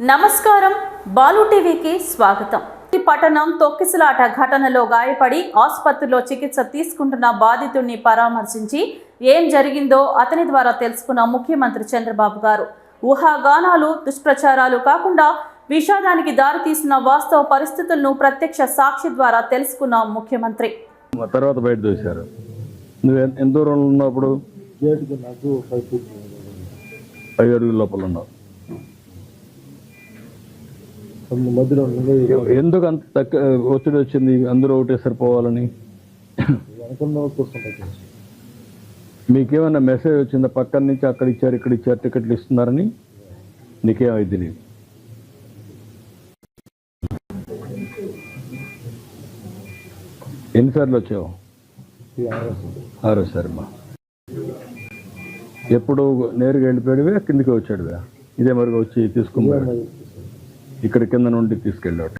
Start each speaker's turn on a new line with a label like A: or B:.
A: నమస్కారం. బాలు టీవీకి స్వాగతం. ఈ పట్టణం తొక్కిసలాట ఘటనలో గాయపడి ఆసుపత్రిలో చికిత్స తీసుకుంటున్న బాధితుడిని పరామర్శించి ఏం జరిగిందో అతని ద్వారా తెలుసుకున్న ముఖ్యమంత్రి చంద్రబాబు గారు. ఊహాగానాలు దుష్ప్రచారాలు కాకుండా విషాదానికి దారితీసిన వాస్తవ పరిస్థితులను ప్రత్యక్ష సాక్షి ద్వారా తెలుసుకున్న ముఖ్యమంత్రి.
B: తర్వాత బయట చూశారు. నువ్వు ఎంత దూరంలో ఉన్నప్పుడు? ఐదు అడుగుల లోపల ఉన్నావు.
C: మధ్యలో
B: ఎందుకు అంత తక్కువ ఒత్తిడి వచ్చింది? అందరూ ఒకటే సరిపోవాలని.
C: కూర్చుంటా
B: మీకేమైనా మెసేజ్ వచ్చిందా? పక్కన నుంచి అక్కడ ఇచ్చారు ఇక్కడ ఇచ్చారు టికెట్లు ఇస్తున్నారని? నీకేమైంది తెలియదు ఎన్నిసార్లు వచ్చావు? ఆరోసారి మా ఎప్పుడు నేరుగా వెళ్ళిపోయాడువే కిందికి వచ్చాడువే? ఇదే మరిగా వచ్చి తీసుకున్నాడు ఇక్కడ కింద నుండి తీసుకెళ్ళాడు.